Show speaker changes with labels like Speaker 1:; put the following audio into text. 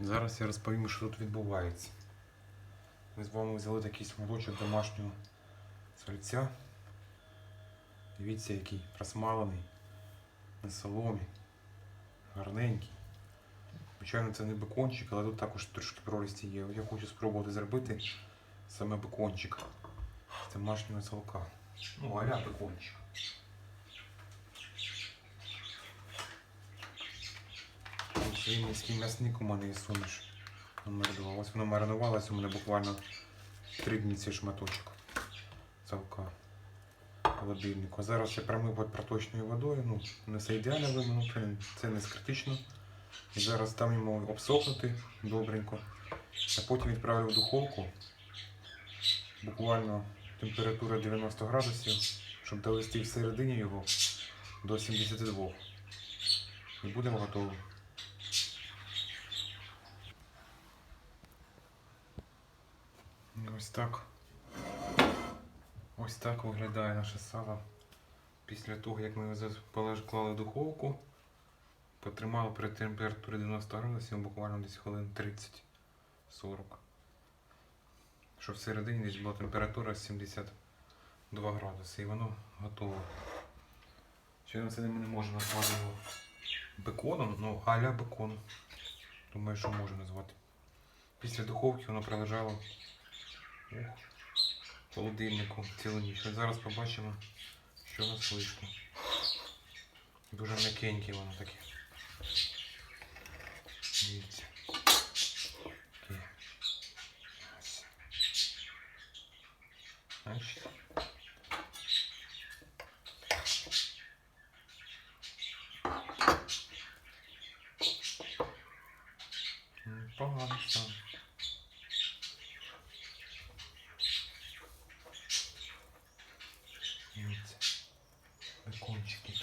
Speaker 1: Зараз я розповім, що тут відбувається. Ми з вами взяли такий смолочок домашнього сальця. Дивіться, який просмалений на соломі. Гарненький. Звичайно, це не бекончик, але тут також трошки прорості є. Я хочу спробувати зробити саме бекончик з домашнього салка. Ну, аля бекончик. Ось Вінницький м'ясник у мене є суміш. Номер 2. Ось воно маринувалося у мене буквально три дні цей шматочок салка в холодильнику. Зараз я промив проточною водою. Ну, не все ідеально вимив, це, не критично. Зараз там йому обсохнути добренько. А потім відправлю в духовку. Буквально температура 90 градусів, щоб довести всередині його до 72. І будемо готові. Ось так. Ось так виглядає наше сало після того, як ми його за- клали в духовку. Потримали при температурі 90 градусів буквально десь хвилин 30-40. Щоб всередині десь була температура 72 градуси і воно готове. Ще це ми не можемо назвати його беконом, ну аля бекон. Думаю, що можна назвати. Після духовки воно пролежало холодильнику цілу ніч. От зараз побачимо, що у нас вийшло. Дуже м'якеньке воно таке. Дивіться. Погано стало. Дивіться. Бекончики.